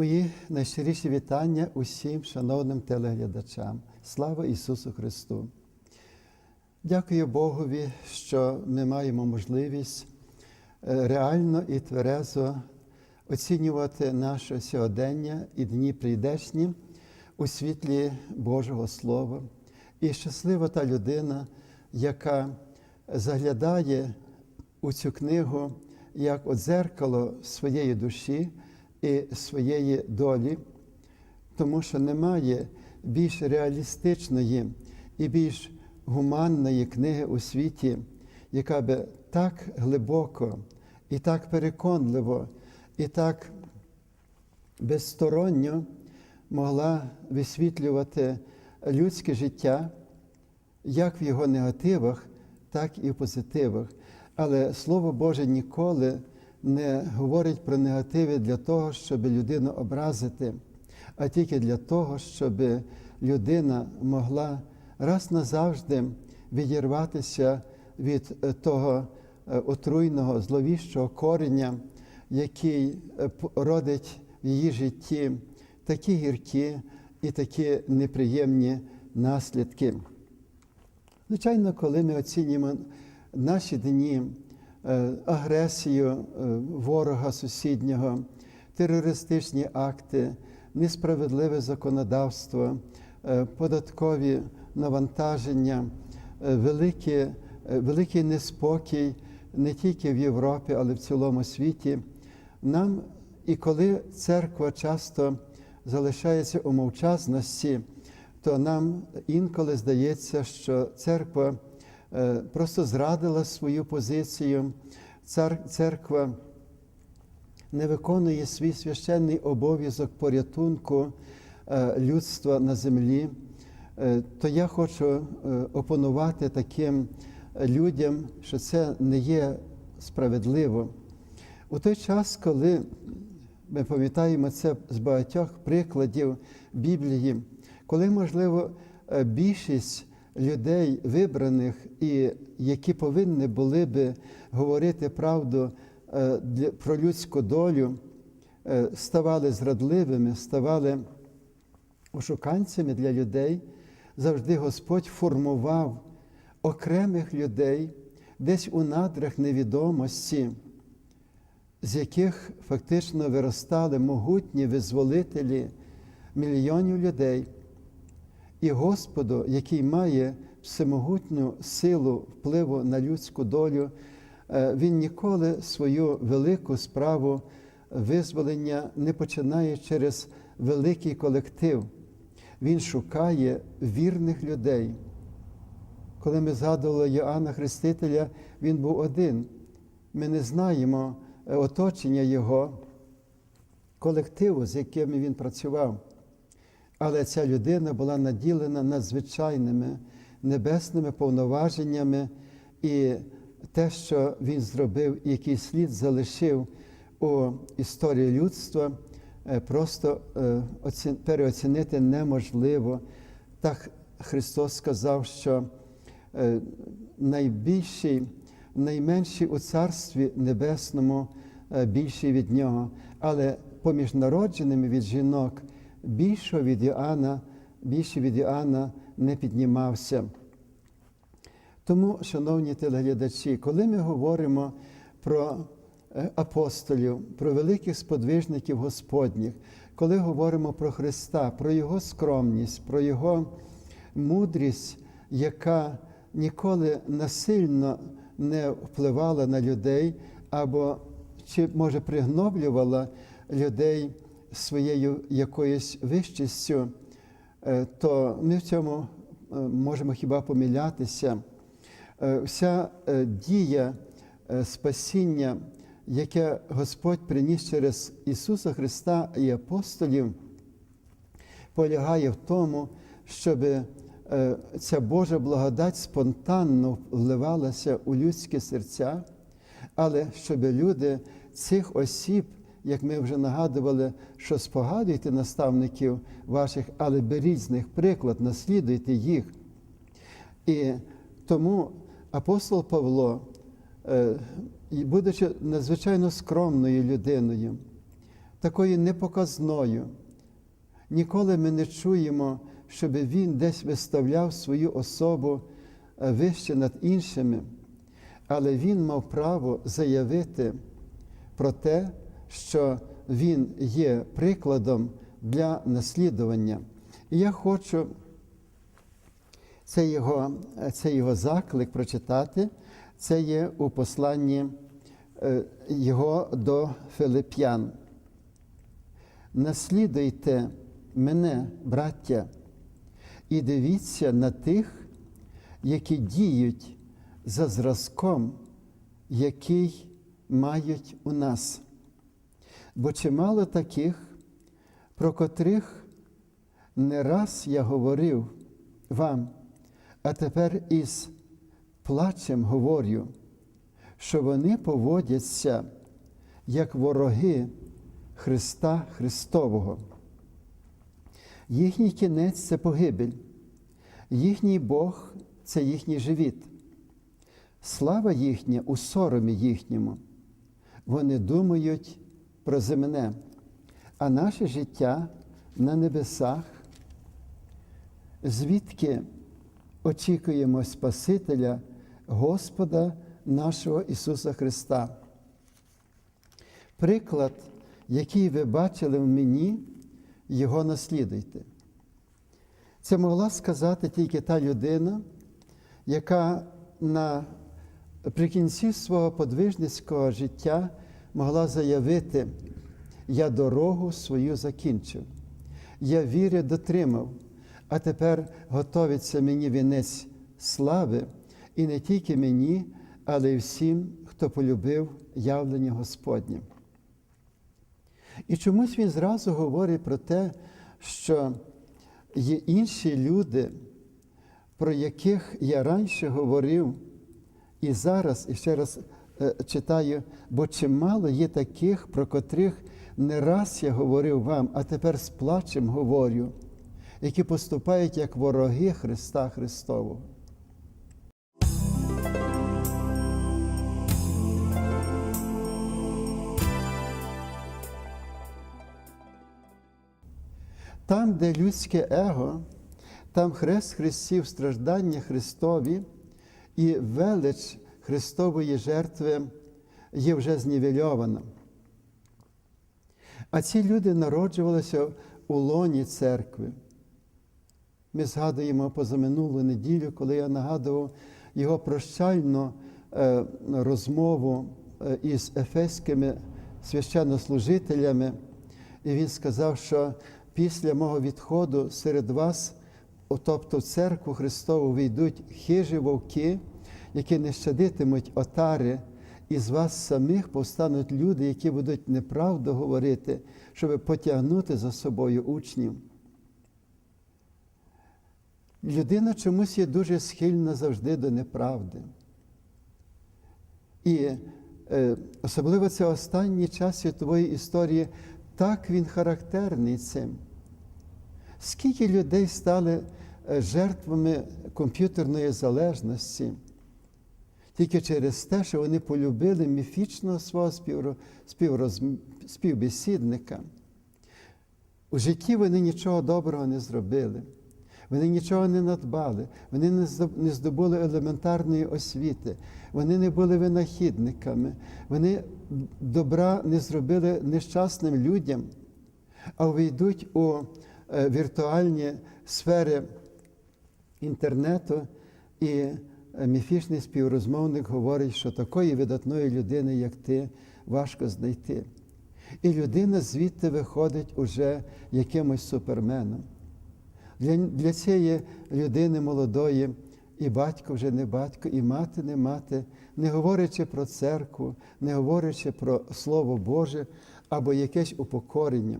Мої найщиріші вітання усім шановним телеглядачам. Слава Ісусу Христу! Дякую Богові, що ми маємо можливість е, реально і тверезо оцінювати наше сьогодення і дні прийдешні у світлі Божого Слова. І щаслива та людина, яка заглядає у цю книгу як от дзеркало своєї душі і своєї долі, тому що немає більш реалістичної і більш гуманної книги у світі, яка би так глибоко і так переконливо, і так безсторонньо могла висвітлювати людське життя, як в його негативах, так і в позитивах. Але Слово Боже ніколи не говорить про негативи для того, щоб людину образити, а тільки для того, щоб людина могла раз назавжди відірватися від е, того е, отруйного, зловіщого кореня, який е, родить в її житті такі гіркі і такі неприємні наслідки. Звичайно, коли ми оцінюємо наші дні агресію е, ворога сусіднього, терористичні акти, несправедливе законодавство, е, податкові навантаження, е, великі, е, великий неспокій не тільки в Європі, але в цілому світі, нам і коли церква часто залишається у мовчазності, то нам інколи здається, що церква е, просто зрадила свою позицію, Цер- церква не виконує свій священний обов'язок порятунку е, людства на землі, е, то я хочу е, опонувати таким людям, що це не є справедливо. У той час, коли ми пам'ятаємо це з багатьох прикладів Біблії, коли, можливо, е, більшість людей вибраних і які повинні були би говорити правду е, про людську долю, е, ставали зрадливими, ставали ошуканцями для людей, завжди Господь формував окремих людей десь у надрах невідомості, з яких фактично виростали могутні визволителі мільйонів людей. І Господу, який має всемогутню силу впливу на людську долю, е, Він ніколи свою велику справу визволення не починає через великий колектив. Він шукає вірних людей. Коли ми згадували Йоанна Хрестителя, він був один. Ми не знаємо е, оточення його, колективу, з якими він працював. Але ця людина була наділена надзвичайними небесними повноваженнями, і те, що він зробив, який слід залишив у історії людства, е, просто е, переоцінити неможливо. Так Христос сказав, що е, найбільший, найменший у Царстві Небесному більший від нього, але поміж народженими від жінок більшого від Іоанна, більше від Іоанна не піднімався. Тому, шановні телеглядачі, коли ми говоримо про е, апостолів, про великих сподвижників Господніх, коли говоримо про Христа, про Його скромність, про Його мудрість, яка ніколи насильно не впливала на людей, або чи може пригноблювала людей своєю якоюсь вищістю, е, то ми в цьому е, можемо хіба помилятися. Е, Вся дія спасіння, яке Господь приніс через Ісуса Христа і апостолів, полягає в тому, щоб ця Божа благодать спонтанно вливалася у людські серця, але щоб люди цих осіб, як ми вже нагадували, що спогадуйте наставників ваших, але беріть з них приклад, наслідуйте їх. І тому апостол Павло, е, будучи надзвичайно скромною людиною, такою непоказною. Ніколи ми не чуємо, щоб він десь виставляв свою особу е, вище над іншими, але він мав право заявити про те, що він є прикладом для наслідування. І я хочу це його, це його заклик прочитати. Це є у посланні е, його до Филип'ян. Наслідуйте мене, браття, і дивіться на тих, які діють за зразком, який мають у нас. Бо чимало таких, про котрих не раз я говорив вам, а тепер із плачем говорю, що вони поводяться як вороги Христа Христового. Їхній кінець це погибель, їхній Бог це їхній живіт. Слава їхня у соромі їхньому. Вони думають про земне, а наше життя на небесах, звідки очікуємо Спасителя Господа нашого Ісуса Христа. Приклад, який ви бачили в мені, його наслідуйте. Це могла сказати тільки та людина, яка наприкінці свого подвижницького життя могла заявити, я дорогу свою закінчив, я віри дотримав, а тепер готовиться мені вінець слави, і не тільки мені, але й всім, хто полюбив явлення Господнє. І чомусь він зразу говорить про те, що є інші люди, про яких я раніше говорив, і зараз, і ще раз читаю, бо чимало є таких, про котрих не раз я говорив вам, а тепер з плачем говорю, які поступають як вороги Христа Христового. Там, де людське его, там хрест Христів, страждання Христові і велич Христової жертви є вже знівельована. А ці люди народжувалися у лоні церкви. Ми згадуємо позаминулу неділю, коли я нагадував його прощальну е, розмову е, із ефеськими священнослужителями, і він сказав, що після мого відходу серед вас, тобто в церкву Христову, війдуть хижі вовки, які не щадитимуть отари, і з вас самих повстануть люди, які будуть неправду говорити, щоб потягнути за собою учнів. Людина чомусь є дуже схильна завжди до неправди. І е, особливо це останній час світової історії, так він характерний цим. Скільки людей стали е, жертвами комп'ютерної залежності тільки через те, що вони полюбили міфічного свого співроз... співбесідника. У житті вони нічого доброго не зробили, вони нічого не надбали, вони не здобули елементарної освіти, вони не були винахідниками, вони добра не зробили нещасним людям, а увійдуть у віртуальні сфери інтернету, і міфічний співрозмовник говорить, що такої видатної людини, як ти, важко знайти. І людина звідти виходить уже якимось суперменом. Для, Для цієї людини молодої і батько вже не батько, і мати не мати, не говорячи про церкву, не говорячи про Слово Боже або якесь упокорення.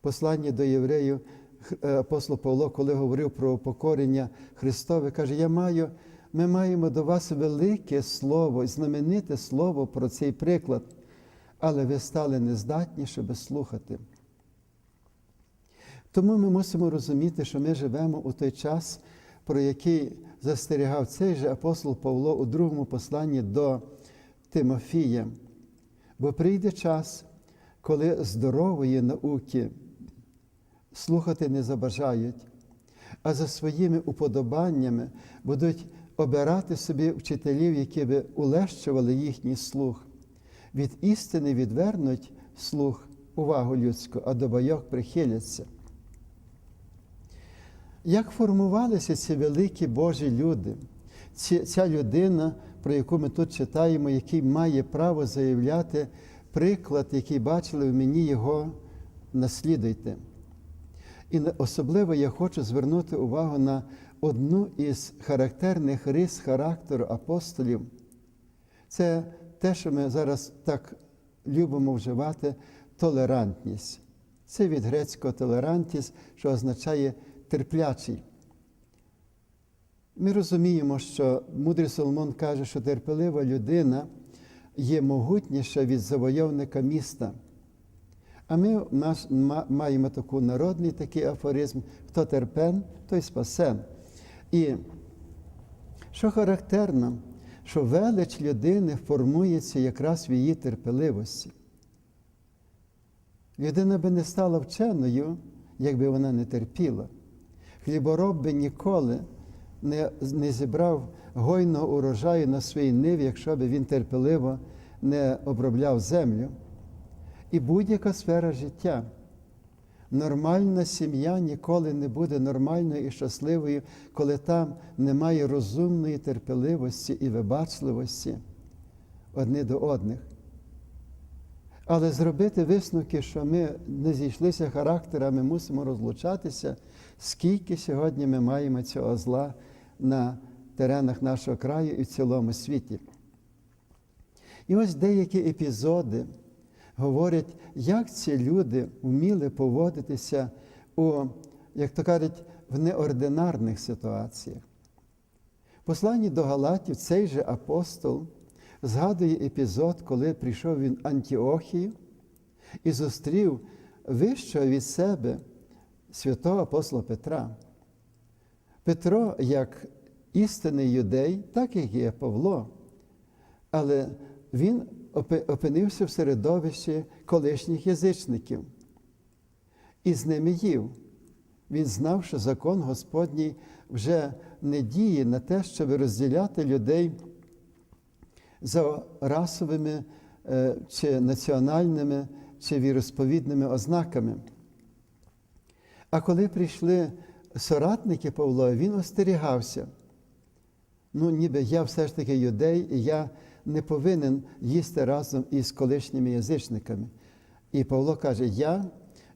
Послання до євреїв апостол Павло, коли говорив про упокорення Христове, каже: Я маю, ми маємо до вас велике слово, знамените слово про цей приклад, але ви стали нездатні, щоб слухати. Тому ми мусимо розуміти, що ми живемо у той час, про який застерігав цей же апостол Павло у другому посланні до Тимофія. Бо прийде час, коли здорової науки слухати не забажають, а за своїми уподобаннями будуть обирати собі вчителів, які би улещували їхній слух. Від істини відвернуть слух, увагу людську, а до байок прихиляться. Як формувалися ці великі Божі люди? Ця людина, про яку ми тут читаємо, який має право заявляти приклад, який бачили в мені його, наслідуйте. І особливо я хочу звернути увагу на одну із характерних рис характеру апостолів. Це те, що ми зараз так любимо вживати толерантність. Це від грецького толерантіс, що означає терплячий. Ми розуміємо, що мудрий Соломон каже, що терпелива людина є могутніша від завойовника міста. А ми маємо таку народний такий афоризм: хто терпен, той спасен. І що характерно, що велич людини формується якраз в її терпеливості. Людина би не стала вченою, якби вона не терпіла. Хлібороб би ніколи не, не зібрав гойного урожаю на своїй ниві, якщо би він терпеливо не обробляв землю. І будь-яка сфера життя. Нормальна сім'я ніколи не буде нормальною і щасливою, коли там немає розумної терпеливості і вибачливості одні до одних. Але зробити висновки, що ми не зійшлися характерами, мусимо розлучатися, скільки сьогодні ми маємо цього зла на теренах нашого краю і в цілому світі. І ось деякі епізоди говорять, як ці люди вміли поводитися у, як то кажуть, в неординарних ситуаціях. Посланні до Галатів цей же апостол згадує епізод, коли прийшов він Антіохію і зустрів вищого від себе святого апостола Петра. Петро, як істинний юдей, так як є Павло, але він опинився в середовищі колишніх язичників і з ними їв. Він знав, що закон Господній вже не діє на те, щоб розділяти людей за расовими е, чи національними чи віросповідними ознаками. А коли прийшли соратники Павло, він остерігався. Ну, ніби я все ж таки юдей, і я не повинен їсти разом із колишніми язичниками. І Павло каже: Я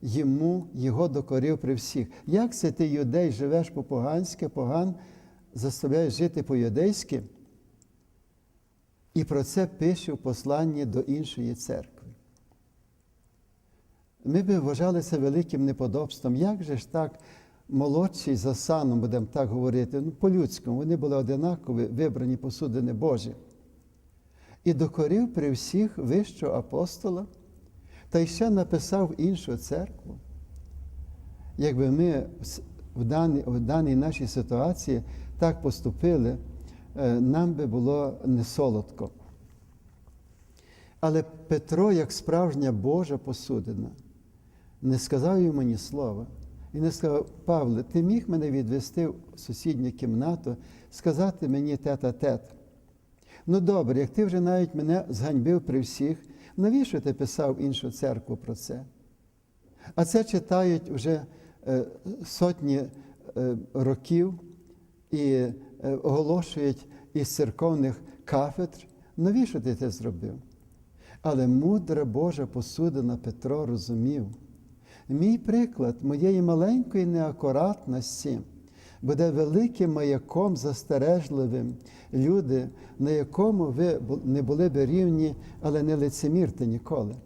йому його докорив при всіх. Як це ти юдей живеш по-поганськи, поган заставляєш жити по-юдейськи? І про це пише в посланні до іншої церкви. Ми би вважали це великим неподобством. Як же ж так молодший за саном, будемо так говорити, ну, по-людському, вони були одинакові, вибрані посудини Божі. І докорив при всіх вищого апостола, та й ще написав іншу церкву. Якби ми в даній, в даній нашій ситуації так поступили, е, нам би було не солодко. Але Петро, як справжня Божа посудина, не сказав йому ні слова. І не сказав, Павле, ти міг мене відвести в сусідню кімнату, сказати мені тет-а-тет. Ну добре, як ти вже навіть мене зганьбив при всіх, навіщо ти писав іншу церкву про це? А це читають вже е, сотні е, років і е, оголошують із церковних кафедр. Навіщо ти це зробив? Але мудра Божа посудина Петро розумів. Мій приклад моєї маленької неакуратності буде великим маяком застережливим, люди, на якому ви не були б рівні, але не лицемірте ніколи.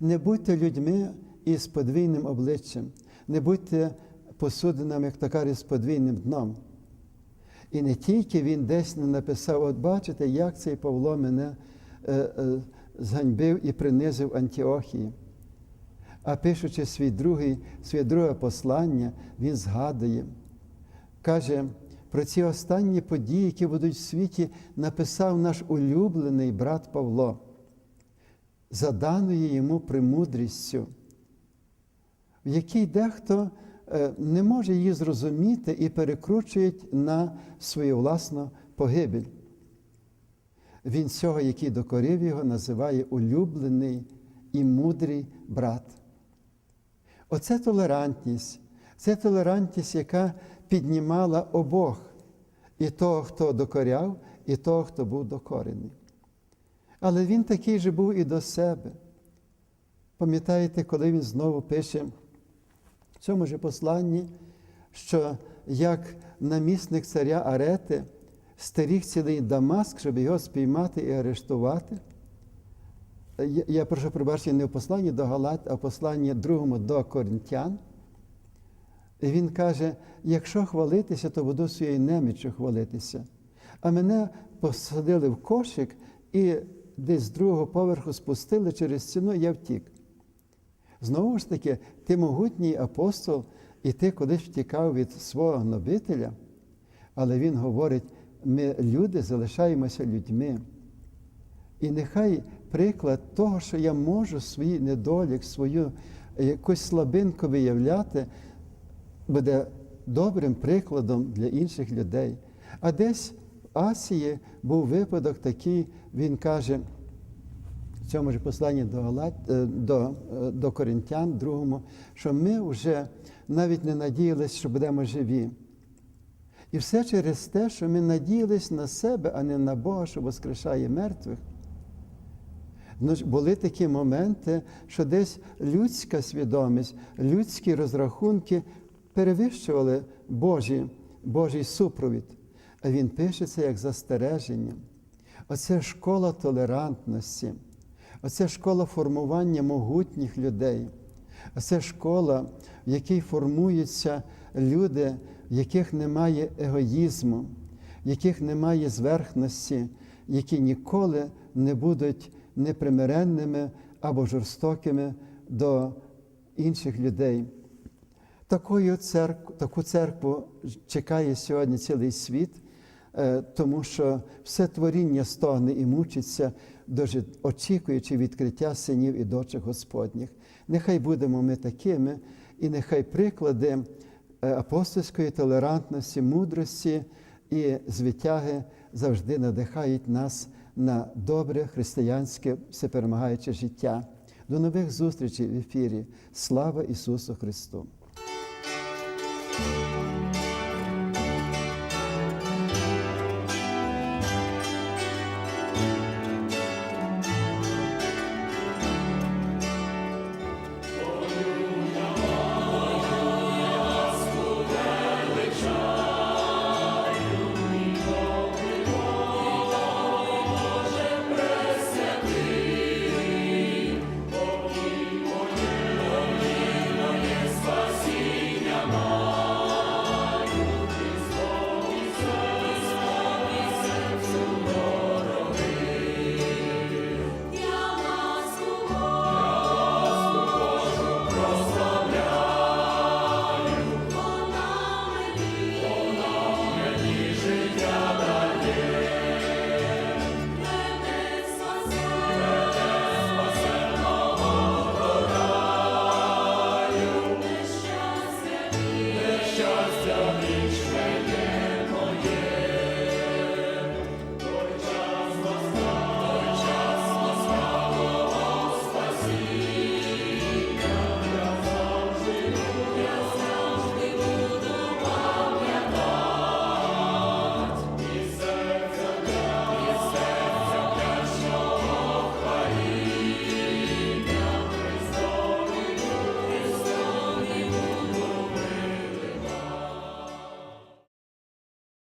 Не будьте людьми із подвійним обличчям, не будьте посудинами, як то кажуть, з подвійним дном. І не тільки він десь не написав, от бачите, як цей Павло мене е, е, зганьбив і принизив Антіохії. А пишучи свій другий, своє друге послання, він згадує, каже, про ці останні події, які будуть в світі, написав наш улюблений брат Павло. за даною йому премудрістю, в якій дехто е, не може її зрозуміти і перекручують на свою власну погибель. Він цього, який докорив його, називає улюблений і мудрий брат. Оце толерантність, це толерантність, яка піднімала обох і того, хто докоряв, і того, хто був докорений. Але він такий же був і до себе. Пам'ятаєте, коли він знову пише в цьому ж посланні, що як намісник царя Арети стеріг цілий Дамаск, щоб його спіймати і арештувати. Я, прошу пробачення не в посланні до Галат, а в посланні другому до Коринтян. І він каже: якщо хвалитися, то буду своєю неміччю хвалитися. А мене посадили в кошик і десь з другого поверху спустили через стіну, я втік. Знову ж таки, ти могутній апостол, і ти кудись втікав від свого гнобителя, але він говорить: ми люди залишаємося людьми. І нехай приклад того, що я можу свій недолік, свою якусь слабинку виявляти, буде добрим прикладом для інших людей. А десь в Асії був випадок такий, він каже, в цьому ж посланні до, Галат, е, до, е, до Коринтян, другому, що ми вже навіть не надіялися, що будемо живі. І все через те, що ми надіялись на себе, а не на Бога, що воскрешає мертвих. Ну, були такі моменти, що десь людська свідомість, людські розрахунки перевищували Божі, Божий супровід. А він пише це як застереження. Оце школа толерантності, оце школа формування могутніх людей, оце школа, в якій формуються люди, в яких немає егоїзму, в яких немає зверхності, які ніколи не будуть непримиренними або жорстокими до інших людей. Такою церкву, таку церкву чекає сьогодні цілий світ, е, тому що все творіння стогне і мучиться, очікуючи відкриття синів і дочок Господніх. Нехай будемо ми такими, і нехай приклади е, апостольської толерантності, мудрості і звитяги завжди надихають нас на добре християнське всеперемагаюче життя. До нових зустрічей в ефірі. Слава Ісусу Христу!